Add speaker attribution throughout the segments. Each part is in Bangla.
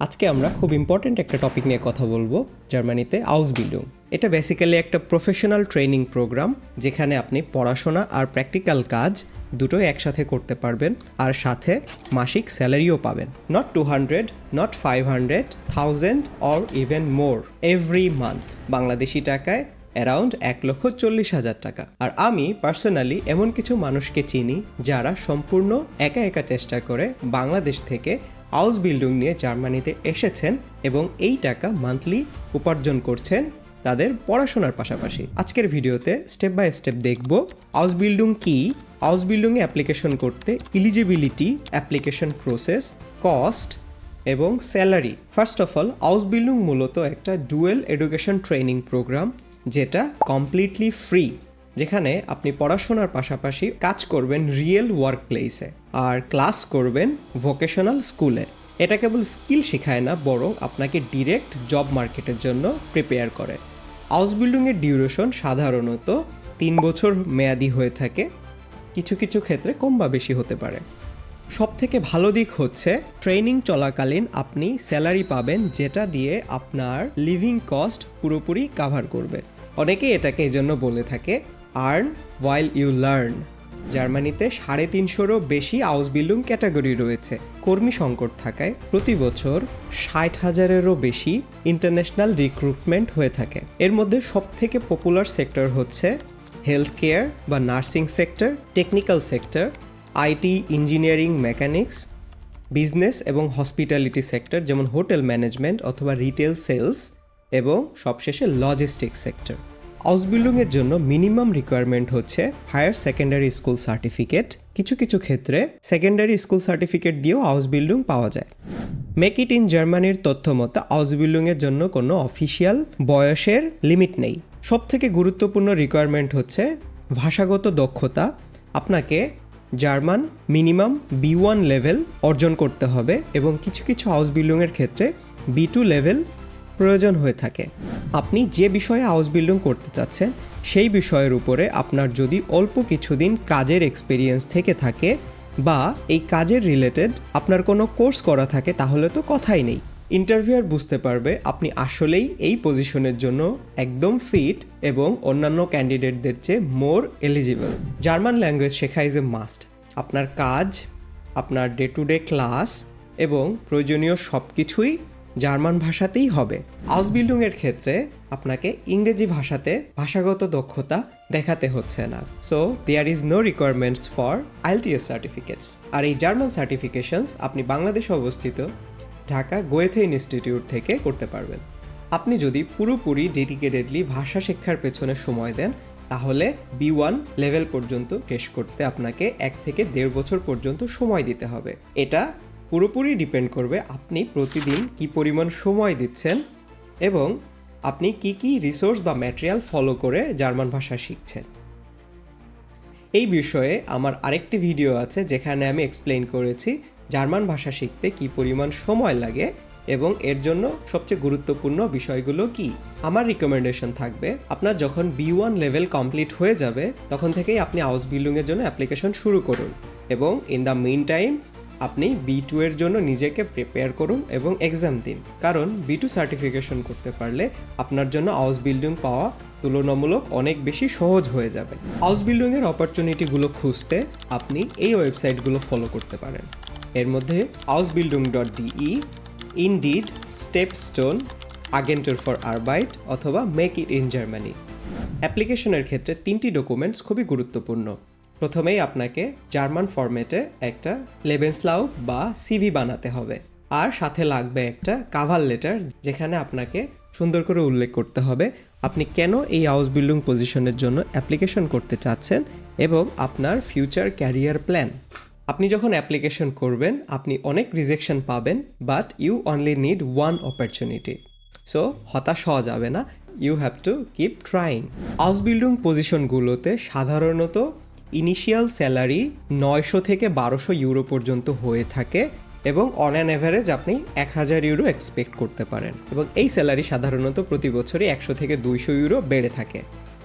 Speaker 1: আজকে আমরা খুব ইম্পর্ট্যান্ট একটা টপিক নিয়ে কথা বলব, জার্মানিতে আউস বিল্ডিং। এটা বেসিক্যালি একটা প্রফেশনাল ট্রেনিং প্রোগ্রাম যেখানে আপনি পড়াশোনা আর প্র্যাকটিক্যাল কাজ দুটোই একসাথে করতে পারবেন, আর সাথে মাসিক স্যালারিও পাবেন। Not two hundred not five hundred thousand or even more every month Bangladeshi টাকায় অ্যারাউন্ড এক লক্ষ চল্লিশ হাজার টাকা। আর আমি পার্সোনালি এমন কিছু মানুষকে চিনি যারা সম্পূর্ণ একা একা চেষ্টা করে বাংলাদেশ থেকে হাউস বিল্ডিং নিয়ে জার্মানিতে এসেছেন এবং এই টাকা মান্থলি উপার্জন করছেন তাদের পড়াশোনার পাশাপাশি। আজকের ভিডিওতে স্টেপ বাই স্টেপ দেখব হাউস বিল্ডিং কি, হাউস বিল্ডিংয়ে অ্যাপ্লিকেশন করতে ইলিজিবিলিটি অ্যাপ্লিকেশন প্রসেস কস্ট এবং salary first of all Ausbildung মূলত একটা ডুয়েল এডুকেশন ট্রেনিং প্রোগ্রাম যেটা কমপ্লিটলি ফ্রি যেখানে আপনি পড়াশোনার পাশাপাশি কাজ করবেন রিয়েল ওয়ার্ক প্লেসে আর ক্লাস করবেন ভোকেশনাল স্কুলে এটা কেবল স্কিল শেখায় না, বরং আপনাকে ডিরেক্ট জব মার্কেটের জন্য প্রিপেয়ার করে। হাউস বিল্ডিংয়ের ডিউরেশন সাধারণত তিন বছর মেয়াদি হয়ে থাকে। কিছু কিছু ক্ষেত্রে কম বা বেশি হতে পারে। সব থেকে ভালো দিক হচ্ছে ট্রেনিং চলাকালীন আপনি স্যালারি পাবেন, যেটা দিয়ে আপনার লিভিং কস্ট পুরোপুরি কাভার করবে। অনেকে এটাকে এজন্য বলে থাকে আর্ন ওয়াইল ইউ লার্ন জার্মানিতে সাড়ে তিনশোরও বেশি হাউস বিল্ডিং ক্যাটাগরি রয়েছে। কর্মী সংকট থাকায় প্রতি বছর ষাট হাজারেরও বেশি ইন্টারন্যাশনাল রিক্রুটমেন্ট হয়ে থাকে। এর মধ্যে সবথেকে পপুলার সেক্টর হচ্ছে হেলথ কেয়ার বা nursing sector technical sector IT engineering mechanics business এবং হসপিটালিটি সেক্টর যেমন হোটেল ম্যানেজমেন্ট অথবা রিটেল সেলস এবং সবশেষে লজিস্টিক সেক্টর হাউস বিল্ডিংয়ের জন্য মিনিমাম রিকোয়ারমেন্ট হচ্ছে হায়ার সেকেন্ডারি স্কুল সার্টিফিকেট কিছু কিছু ক্ষেত্রে সেকেন্ডারি স্কুল সার্টিফিকেট দিয়েও হাউস বিল্ডিং পাওয়া যায়। মেক ইট ইন জার্মানির তথ্য মতো হাউস বিল্ডিংয়ের জন্য কোনো অফিসিয়াল বয়সের লিমিট নেই। সব থেকে গুরুত্বপূর্ণ রিকোয়ারমেন্ট হচ্ছে ভাষাগত দক্ষতা। আপনাকে German minimum B one level অর্জন করতে হবে এবং কিছু কিছু হাউস বিল্ডিংয়ের ক্ষেত্রে বি টু লেভেল প্রয়োজন হয়ে থাকে। আপনি যে বিষয়ে হাউস বিল্ডিং করতে চাচ্ছেন, সেই বিষয়ের উপরে আপনার যদি অল্প কিছুদিন কাজের এক্সপিরিয়েন্স থেকে থাকে বা এই কাজের রিলেটেড আপনার কোনো কোর্স করা থাকে, তাহলে তো কথাই নেই। ইন্টারভিউয়ার বুঝতে পারবে আপনি আসলেই এই পজিশনের জন্য একদম ফিট এবং অন্যান্য ক্যান্ডিডেটদের চেয়ে মোর এলিজিবল জার্মান ল্যাঙ্গুয়েজ শেখা ইজ এ মাস্ট আপনার কাজ, আপনার ডে টু ডে ক্লাস এবং প্রয়োজনীয় সব কিছুই জার্মান ভাষাতেই হবে। হাউস বিল্ডিংয়ের ক্ষেত্রে আপনাকে ইংরেজি ভাষাতে ভাষাগত দক্ষতা দেখাতে হচ্ছে না। So there is no requirements for IELTS certificates আর এই জার্মান সার্টিফিকেশনস আপনি বাংলাদেশে অবস্থিত, ঢাকা গোয়েথে ইনস্টিটিউট থেকে করতে পারবেন। আপনি যদি পুরোপুরি ডেডিকেটেডলি ভাষা শিক্ষার পেছনে সময় দেন, তাহলে বি ওয়ান লেভেল পর্যন্ত শেষ করতে আপনাকে এক থেকে দেড় বছর পর্যন্ত সময় দিতে হবে। এটা পুরোপুরি ডিপেন্ড করবে আপনি প্রতিদিন কি পরিমাণ সময় দিচ্ছেন এবং আপনি কি কি রিসোর্স বা ম্যাটেরিয়াল ফলো করে জার্মান ভাষা শিখছেন। এই বিষয়ে আমার আরেকটি ভিডিও আছে যেখানে আমি এক্সপ্লেন করেছি জার্মান ভাষা শিখতে কি পরিমাণ সময় লাগে এবং এর জন্য সবচেয়ে গুরুত্বপূর্ণ বিষয়গুলো কি। আমার রিকমেন্ডেশন থাকবে, আপনার যখন বি ওয়ান লেভেল কমপ্লিট হয়ে যাবে, তখন থেকেই আপনি হাউস বিল্ডিংয়ের জন্য অ্যাপ্লিকেশন শুরু করুন এবং ইন দ্য মেন টাইম আপনি বি টু এর জন্য নিজেকে প্রিপেয়ার করুন এবং এক্সাম দিন। কারণ বি টু সার্টিফিকেশন করতে পারলে আপনার জন্য হাউস বিল্ডিং পাওয়া তুলনামূলক অনেক বেশি সহজ হয়ে যাবে। হাউস বিল্ডিংয়ের অপরচুনিটিগুলো খুঁজতে আপনি এই ওয়েবসাইটগুলো ফলো করতে পারেন। এর মধ্যে house building dot DE Indeed StepStone Agentur für Arbeit অথবা মেক ইট ইন জার্মানি অ্যাপ্লিকেশনের ক্ষেত্রে তিনটি ডকুমেন্টস খুবই গুরুত্বপূর্ণ। প্রথমেই আপনাকে জার্মান ফরম্যাটে একটা লেবেন্সলাউ বা সিভি বানাতে হবে। আর সাথে লাগবে একটা কাভার লেটার, যেখানে আপনাকে সুন্দর করে উল্লেখ করতে হবে আপনি কেন এই হাউস বিল্ডিং পজিশনের জন্য অ্যাপ্লিকেশন করতে চাচ্ছেন এবং আপনার ফিউচার ক্যারিয়ার প্ল্যান। আপনি যখন অ্যাপ্লিকেশন করবেন, আপনি অনেক রিজেকশন পাবেন, but you only need one opportunity. So, হতাশ হওয়া যাবে না, you have to keep trying. House building পজিশনগুলোতে সাধারণত ইনিশিয়াল স্যালারি নয়শো থেকে বারোশো ইউরো পর্যন্ত হয়ে থাকে এবং অন অ্যান অ্যাভারেজ আপনি এক হাজার ইউরো এক্সপেক্ট করতে পারেন। এবং এই স্যালারি সাধারণত প্রতি বছরই একশো থেকে দুইশো ইউরো বেড়ে থাকে।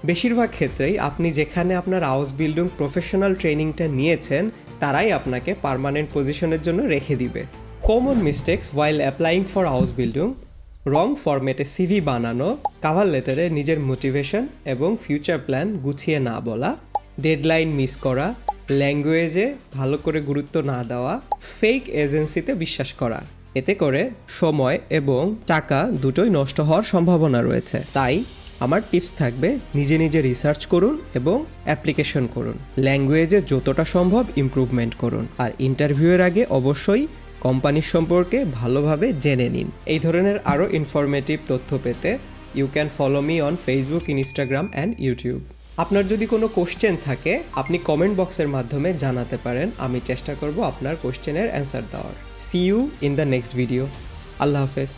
Speaker 1: বেশিরভাগ ক্ষেত্রেই আপনি যেখানে আপনার হাউস বিল্ডিং প্রফেশনাল ট্রেনিংটা নিয়েছেন, তারাই আপনাকে পার্মানেন্ট পজিশনের জন্য রেখে দিবে। Common mistakes while applying for house building wrong ফরম্যাটে সিভি বানানো কাভার লেটারে নিজের মোটিভেশন এবং ফিউচার প্ল্যান গুছিয়ে না বলা ডেডলাইন মিস করা, ল্যাঙ্গুয়েজে ভালো করে গুরুত্ব না দেওয়া, ফেক এজেন্সিতে বিশ্বাস করা। এতে করে সময় এবং টাকা দুটোই নষ্ট হওয়ার সম্ভাবনা রয়েছে। তাই আমার টিপস থাকবে, নিজে নিজে রিসার্চ করুন এবং অ্যাপ্লিকেশন করুন। ল্যাঙ্গুয়েজে যতটা সম্ভব ইমপ্রুভমেন্ট করুন। আর ইন্টারভিউয়ের আগে অবশ্যই কোম্পানির সম্পর্কে ভালোভাবে জেনে নিন। এই ধরনের আরও ইনফরমেটিভ তথ্য পেতে you can follow me on Facebook Instagram and YouTube আপনার যদি কোনো কোশ্চেন থাকে, আপনি কমেন্ট বক্সের মাধ্যমে জানাতে পারেন। আমি চেষ্টা করব আপনার কোশ্চেনের অ্যান্সার দেওয়ার। See you in the next video আল্লাহ হাফেজ।